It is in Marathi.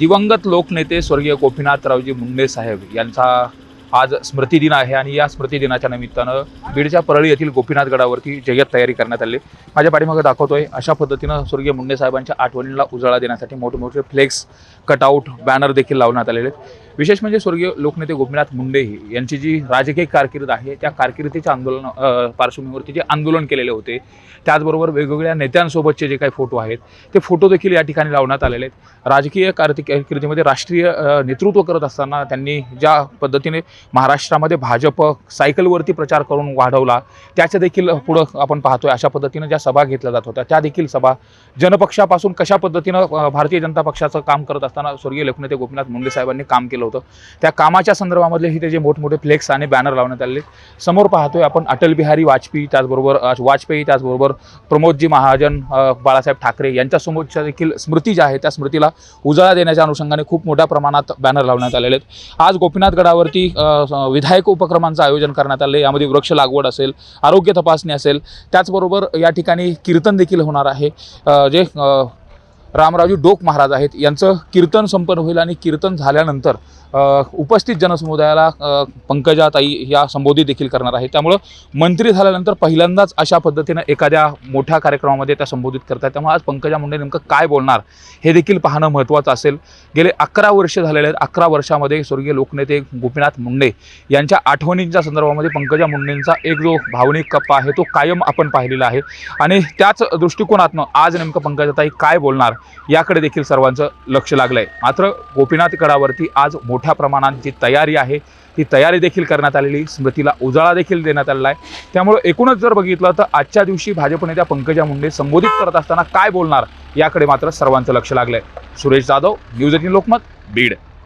दिवंगत लोकनेते स्वर्गीय गोपीनाथरावजी मुंडे साहेब यांचा आज स्मृतिदिन आहे आणि या स्मृतिदिनाच्या निमित्तानं बीडच्या परळी येथील गोपीनाथगडावरती जय्यत तयारी करण्यात आली. माझ्या पाठीमागे दाखवतोय अशा पद्धतीनं स्वर्गीय मुंडे साहेबांच्या आठवणीला उजाळा देण्यासाठी मोठमोठे फ्लेक्स कटआउट बॅनर देखील लावण्यात आलेले आहेत. विशेष म्हणजे स्वर्गीय लोकनेते गोपीनाथ मुंडे यांची जी राजकीय कारकीर्द आहे त्या कारकिर्दीच्या आंदोलन पार्श्वभूमीवरती जे आंदोलन केलेले होते त्याचबरोबर वेगवेगळ्या नेत्यांसोबतचे जे काही फोटो आहेत ते फोटो देखील या ठिकाणी लावण्यात आलेले आहेत. राजकीय कारती कारकिर्दीमध्ये राष्ट्रीय नेतृत्व करत असताना त्यांनी ज्या पद्धतीने महाराष्ट्रामध्ये भाजप सायकलवरती प्रचार करून वाढवला त्याच्या देखील पुढं आपण पाहतोय. अशा पद्धतीनं ज्या सभा घेतल्या जात होत्या त्या देखील सभा जनपक्षापासून कशा पद्धतीनं भारतीय जनता पक्षाचं काम करत असताना स्वर्गीय लोकनेते गोपीनाथ मुंडे साहेबांनी काम केलं होतं. त्या कामाच्या संदर्भामधले ही ते जे मोठमोठे फ्लेक्स आणि बॅनर लावण्यात आले समोर पाहतोय आपण अटल बिहारी वाजपेयी त्याचबरोबर वाजपेयी त्याचबरोबर प्रमोदजी महाजन बाळासाहेब ठाकरे यांच्यासमोरच्या देखील स्मृती ज्या आहे त्या स्मृतीला उजाळा देण्याच्या अनुषंगाने खूप मोठ्या प्रमाणात बॅनर लावण्यात आलेले आहेत. आज गोपीनाथ गडावरती विधायक उपक्रमांचं आयोजन करण्यात आले यामध्ये वृक्ष लागवड असेल आरोग्य तपासणी असेल. त्याचबरोबर या ठिकाणी कीर्तन देखील होणार आहे. जे रामराजू डोक महाराज आहेत. यांचं कीर्तन संपन्न होईल आणि कीर्तन झाल्यानंतर उपस्थित जनसमुदायाला पंकजाताई या संबोधित देखील करणार आहे त्यामुळं मंत्री झाल्यानंतर पहिल्यांदाच अशा पद्धतीनं एखाद्या मोठ्या कार्यक्रमामध्ये त्या संबोधित करतात त्यामुळे आज पंकजा मुंडे नेमकं काय बोलणार हे देखील पाहणं महत्त्वाचं असेल. गेले अकरा वर्ष झालेले आहेत. अकरा वर्षामध्ये स्वर्गीय लोकनेते गोपीनाथ मुंडे यांच्या आठवणींच्या संदर्भामध्ये पंकजा मुंडेंचा एक जो भावनिक कप्पा आहे तो कायम आपण पाहिलेला आहे. आणि त्याच दृष्टिकोनातनं आज नेमकं पंकजाताई काय बोलणार याकडे देखील सर्वांचं लक्ष लागलं आहे मात्र गोपीनाथ गडावरती आज मोठ्या प्रमाणात जी तयारी आहे ती तयारी देखील करण्यात आलेली स्मृतीला उजाळा देखील देण्यात आलेला आहे. त्यामुळे एकूणच जर बघितलं तर आजच्या दिवशी भाजप नेत्या पंकजा मुंडे संबोधित करत असताना काय बोलणार याकडे मात्र सर्वांचं लक्ष लागलं आहे सुरेश जाधव न्यूज एटीन लोकमत बीड.